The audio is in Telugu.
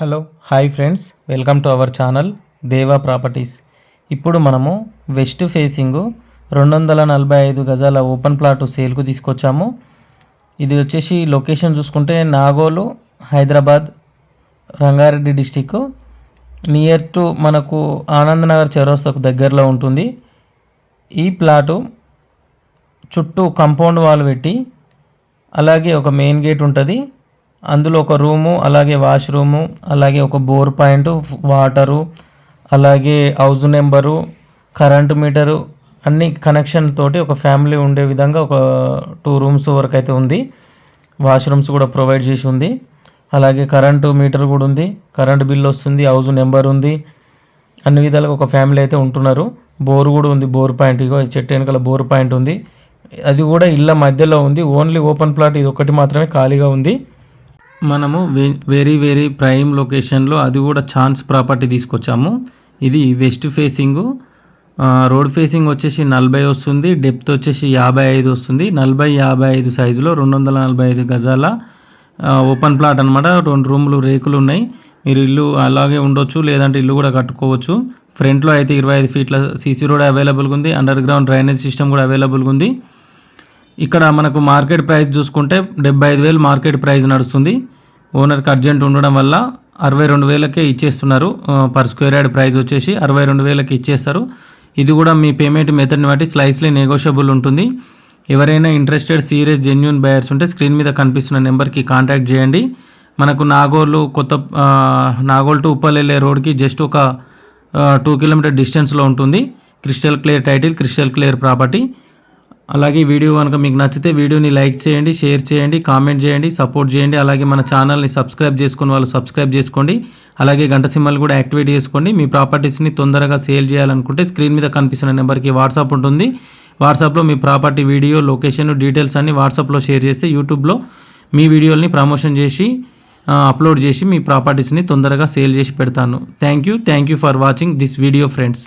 Hello hi friends. Welcome to our channel Deva properties. ఇప్పుడు మనము వెస్ట్ ఫేసింగ్ రెండు వందల నలభై ఐదు గజాల ఓపెన్ ప్లాట్ సేల్కు తీసుకొచ్చాము. ఇది వచ్చేసి లొకేషన్ చూసుకుంటే Nagole Hyderabad Rangareddy district near to మనకు ఆనందనగర్ చౌరస్తాకు దగ్గరలో ఉంటుంది. ఈ ప్లాటు చుట్టూ కంపౌండ్ వాల్ పెట్టి అలాగే ఒక మెయిన్ గేట్ ఉంటుంది. అందులో ఒక రూము అలాగే వాష్రూము అలాగే ఒక బోర్ పాయింట్ వాటరు అలాగే హౌస్ నెంబరు కరెంటు మీటరు అన్ని కనెక్షన్ తోటి ఒక ఫ్యామిలీ ఉండే విధంగా ఒక టూ రూమ్స్ వరకు అయితే ఉంది. వాష్రూమ్స్ కూడా ప్రొవైడ్ చేసి ఉంది. అలాగే కరెంటు మీటర్ కూడా ఉంది. కరెంటు బిల్ వస్తుంది హౌస్ నెంబర్ ఉంది. అన్ని విధాలుగా ఒక ఫ్యామిలీ అయితే ఉంటున్నారు. బోర్ కూడా ఉంది బోర్ పాయింట్. ఇగో చెట్టు వెనకాల బోర్ పాయింట్ ఉంది. అది కూడా ఇళ్ళ మధ్యలో ఉంది. ఓన్లీ ఓపెన్ ప్లాట్ ఇది ఒకటి మాత్రమే ఖాళీగా ఉంది. మనము వెరీ వెరీ ప్రైమ్ లొకేషన్లో అది కూడా ఛాన్స్ ప్రాపర్టీ తీసుకొచ్చాము. ఇది వెస్ట్ ఫేసింగ్ రోడ్ ఫేసింగ్ వచ్చేసి నలభై వస్తుంది డెప్త్ వచ్చేసి యాభై ఐదు వస్తుంది. నలభై యాభై ఐదు సైజులో రెండు వందల నలభై ఐదు గజాల ఓపెన్ ప్లాట్ అనమాట రెండు రూములు రేకులు ఉన్నాయి. మీరు ఇల్లు అలాగే ఉండొచ్చు లేదంటే ఇల్లు కూడా కట్టుకోవచ్చు. ఫ్రంట్లో అయితే ఇరవై ఐదు ఫీట్ల సీసీ రోడ్ అవైలబుల్గా ఉంది. అండర్ గ్రౌండ్ డ్రైనేజ్ సిస్టమ్ కూడా అవైలబుల్గా ఉంది. ఇక్కడ మనకు మార్కెట్ ప్రైస్ చూసుకుంటే డెబ్బై ఐదు వేలు మార్కెట్ ప్రైస్ నడుస్తుంది. ఓనర్కి అర్జెంట్ ఉండడం వల్ల అరవై రెండు వేలకే ఇచ్చేస్తున్నారు. పర్ స్క్వేర్ యార్డ్ ప్రైస్ వచ్చేసి అరవై రెండు వేలకి ఇచ్చేస్తారు. ఇది కూడా మీ పేమెంట్ మెథడ్ని బట్టి స్లైస్లీ నెగోషియబుల్ ఉంటుంది. ఎవరైనా ఇంట్రెస్టెడ్ సీరియస్ జెన్యున్ బయర్స్ ఉంటే స్క్రీన్ మీద కనిపిస్తున్న నెంబర్కి కాంటాక్ట్ చేయండి. మనకు నాగోలు కొత్త నాగోల్ టు ఉప్పలెల్లే రోడ్కి జస్ట్ ఒక టూ కిలోమీటర్ డిస్టెన్స్లో ఉంటుంది. Crystal clear title crystal clear property అలాగే వీడియో కనుక మీకు నచ్చితే వీడియోని లైక్ చేయండి షేర్ చేయండి కామెంట్ చేయండి సపోర్ట్ చేయండి. అలాగే మన ఛానల్ని సబ్స్క్రైబ్ చేసుకున్న వాళ్ళు సబ్స్క్రైబ్ చేసుకోండి. అలాగే గంట సింహలు కూడా యాక్టివేట్ చేసుకోండి. మీ ప్రాపర్టీస్ని తొందరగా సేల్ చేయాలనుకుంటే స్క్రీన్ మీద కనిపిస్తున్న నెంబర్కి వాట్సాప్ ఉంటుంది. వాట్సాప్లో మీ ప్రాపర్టీ వీడియో లొకేషన్ డీటెయిల్స్ అన్ని వాట్సాప్లో షేర్ చేస్తే యూట్యూబ్లో మీ వీడియోల్ని ప్రమోషన్ చేసి అప్లోడ్ చేసి మీ ప్రాపర్టీస్ని తొందరగా సేల్ చేసి పెడతాను. Thank you. Thank you for watching this video friends.